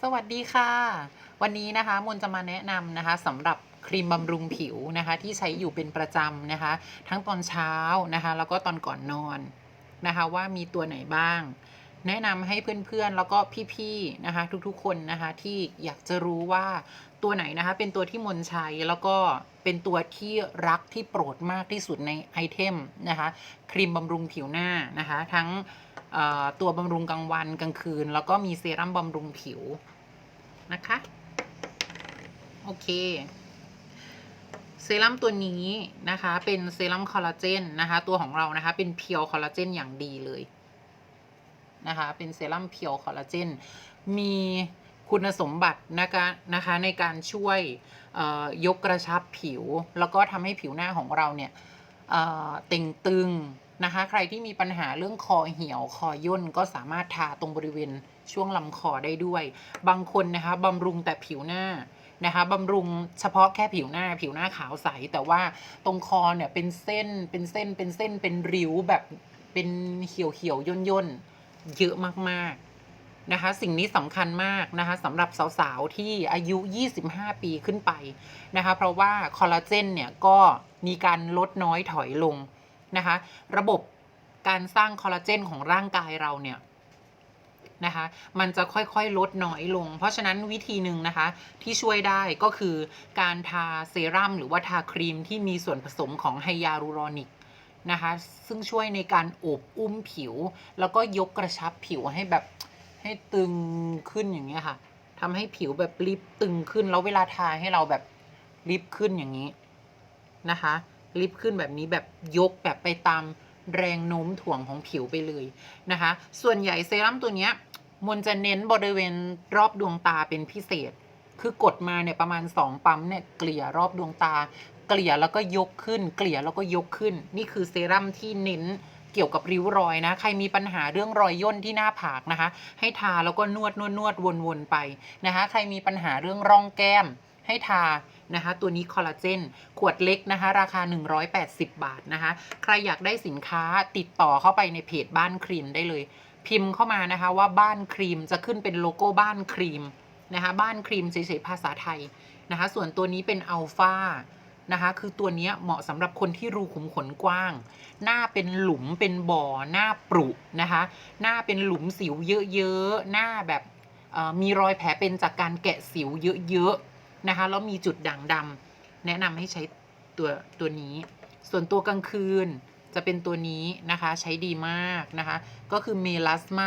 สวัสดีค่ะ วันนี้นะคะมนจะมาแนะนำนะคะสำหรับครีมบำรุงผิวนะคะ ที่ใช้อยู่เป็นประจำนะคะ ทั้งตอนเช้านะคะ แล้วก็ตอนก่อนนอนนะคะ ว่ามีตัวไหนบ้าง แนะนำให้เพื่อนๆ แล้วก็พี่ๆนะคะ ทุกๆคนนะคะที่อยากจะรู้ว่าตัวไหนนะคะ เป็นตัวที่มนใช้แล้วก็เป็นตัวที่รักที่โปรดมากที่สุดในไอเทมนะคะครีมบำรุงผิวหน้านะคะ ทั้งตัวบำรุงกลางวันกลางคืน แล้วก็มีเซรั่มบำรุงผิวนะคะโอเคเซรั่มตัวนี้นะคะ เป็นเซรั่มคอลลาเจนนะคะ ตัวของเรานะคะ เป็นเพียวคอลลาเจนอย่างดีเลย นะคะ เป็นเซรั่มเพียวคอลลาเจน มีคุณสมบัตินะคะนะคะในการช่วยยกกระชับผิว แล้วก็ทำให้ผิวหน้าของเราเนี่ยเต่งตึงนะคะ ใครที่มีปัญหาเรื่องคอเหี่ยวคอย่นก็สามารถทาตรงบริเวณช่วงลำคอได้ด้วย บางคนนะคะบำรุงแต่ผิวหน้านะคะบำรุงเฉพาะแค่ผิวหน้าผิวหน้าขาวใส แต่ว่าตรงคอเนี่ยเป็นเส้นเป็นเส้นเป็นเส้นเป็นริ้วแบบเป็นเขียวเขียวย่นย่น เยอะมากๆนะคะ สิ่งนี้สำคัญมากนะคะสำหรับสาวๆ ที่อายุ 25 ปีขึ้นไปนะคะ เพราะว่าคอลลาเจนเนี่ยก็มีการลดน้อยถอยลงนะคะ ระบบการสร้างคอลลาเจนของร่างกายเราเนี่ยนะคะมันจะค่อยๆ ลดน้อยลง เพราะฉะนั้นวิธีหนึ่งนะคะที่ช่วยได้ก็คือการทาเซรั่มหรือว่าทาครีมที่มีส่วนผสมของไฮยาลูรอนิก นะคะ ซึ่งช่วยในการโอบอุ้มผิว แล้วก็ยกกระชับผิวให้แบบให้ตึงขึ้นอย่างเงี้ยค่ะทำให้ผิวแบบริบตึงขึ้น แล้วเวลาทาให้เราแบบริบขึ้นอย่างนี้นะคะริบขึ้นแบบนี้แบบยกแบบไปตามแรงโน้มถ่วงของผิวไปเลยนะคะ ส่วนใหญ่เซรั่มตัวเนี้ยมนจะเน้นบริเวณรอบดวงตาเป็นพิเศษ คือกดมาเนี่ยประมาณ 2 ปั๊มเนี่ยเกลี่ยรอบดวงตา กลี่ยแล้วก็ยกขึ้น เกลี่ยแล้วก็ยกขึ้น นี่คือเซรั่มที่เน้นเกี่ยวกับริ้วรอยนะ ใครมีปัญหาเรื่องรอยย่นที่หน้าผากนะคะ ให้ทาแล้วก็นวดนวดนวดวนวนไปนะคะ ใครมีปัญหาเรื่องร่องแก้มให้ทานะคะ ตัวนี้คอลลาเจน ขวดเล็กนะคะ ราคา 180 บาทนะคะ ใครอยากได้สินค้าติดต่อเข้าไปในเพจบ้านครีมได้เลย พิมพ์เข้ามานะคะว่าบ้านครีมจะขึ้นเป็นโลโก้บ้านครีมนะคะ บ้านครีมเฉยๆภาษาไทยนะคะ ส่วนตัวนี้เป็นอัลฟา นะคะ คือตัวนี้เหมาะสำหรับคนที่รูขุมขนกว้าง หน้าเป็นหลุมเป็นบ่อหน้าปรุนะคะ หน้าเป็นหลุมสิวเยอะๆ หน้าแบบมีรอยแผลเป็นจากการแกะสิวเยอะๆนะคะแล้วมีจุดด่างดำแนะนำให้ใช้ตัวตัวนี้ ส่วนตัวกลางคืนจะเป็นตัวนี้นะคะใช้ดีมากนะคะ ก็คือเมลาสมา